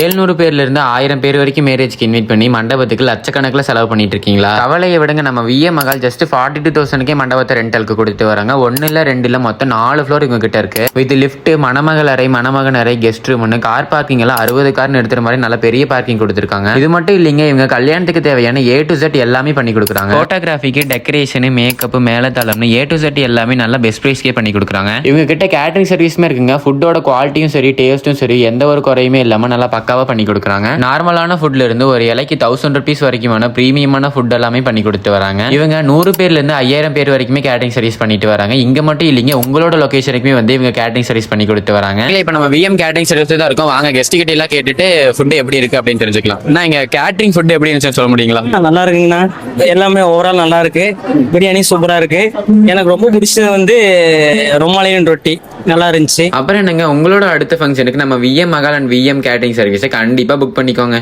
ஏழ்நூறு பேர்ல இருந்து ஆயிரம் பேர் வரைக்கும் மேரேஜ்க்கு இன்வைட் பண்ணி மண்டபத்துக்கு லட்சக்கணக்கில் செலவு பண்ணிட்டு இருக்கீங்களா கவலையை விடுங்க நம்ம VA Mahal just forty two தௌசண்ட்கே மண்டபத்தை ரெண்டலுக்கு கொடுத்து வராங்க. ஒன்னு இல்ல ரெண்டு இல்ல மொத்தம் நாலு ஃப்ளோர் இவங்க கிட்ட இருக்கு. வித் லிஃப்ட் மணமகள் அறை மணமகன் அறை கெஸ்ட் ரூம்னு கார் பார்க்கிங் எல்லாம் அறுபது கார் நிறுத்துற மாதிரி நல்ல பெரிய பார்க்கிங் கொடுத்துருக்காங்க. இது மட்டும் இல்லைங்க இவங்க கல்யாணத்துக்கு தேவையான ஏ டு செட் எல்லாமே பண்ணி கொடுக்குறாங்க. போட்டோகிராஃபிக்கு டெக்கரேஷனு மேக்கப் மேலத்தளம்னு ஏ டு செட் எல்லாமே நல்ல பெஸ்ட் ப்ரைஸ்க்கே பண்ணி கொடுக்குறாங்க. இவங்க கிட்ட கேட்டரிங் சர்வீஸுமே இருக்குங்க ஃபுட்டோட குவாலிட்டியும் சரி டேஸ்ட்டும் சரி எந்த ஒரு குறையுமே இல்லாமல் நல்லா பக்காவா பண்ணி கொடுக்குறாங்க. நார்மலான ஃபுட்ல இருந்து ஒரு இலைக்கு தௌசண்ட் ருபீஸ் வரைக்குமான பிரீமியமான ஃபுட் எல்லாமே பண்ணி கொடுத்து வராங்க. இவங்க நூறு பேர்ல இருந்து ஐயாயிரம் பேர் வரைக்குமே கேட்டரிங் சர்வீஸ் பண்ணிட்டு வராங்க. இங்க மட்டும் இல்லைங்க உங்களோட லொகேஷனுக்குமே வந்து இவங்க கேட்டரிங் சர்வீஸ் பண்ணி கொடுத்து வராங்க. இப்போ நம்ம விஎம் கேட்டரிங் சர்வீஸ் தான் இருக்கோம். வாங்க கெஸ்ட் கிட்ட எல்லாம் கேட்டுட்டு ஃபுட் எப்படி இருக்கு அப்படின்னு தெரிஞ்சுக்கலாம். நான் இங்க கேட்டரிங் ஃபுட் எப்படி இருந்துச்சுன்னு சொல்ல முடியுங்களா? நல்லா இருக்குங்கண்ணா. எல்லாமே ஓவரால் நல்லா இருக்கு. பிரியாணி சூப்பரா இருக்கு. எனக்கு ரொம்ப பிடிச்சது வந்து ரொமாலியன் ரொட்டி. நல்லா இருந்துச்சு. அப்புறம் என்னங்க உங்களோட அடுத்த ஃபங்க்ஷனுக்கு நம்ம VM Mahal and VM catering சர்வீஸை கண்டிப்பா புக் பண்ணிக்கோங்க.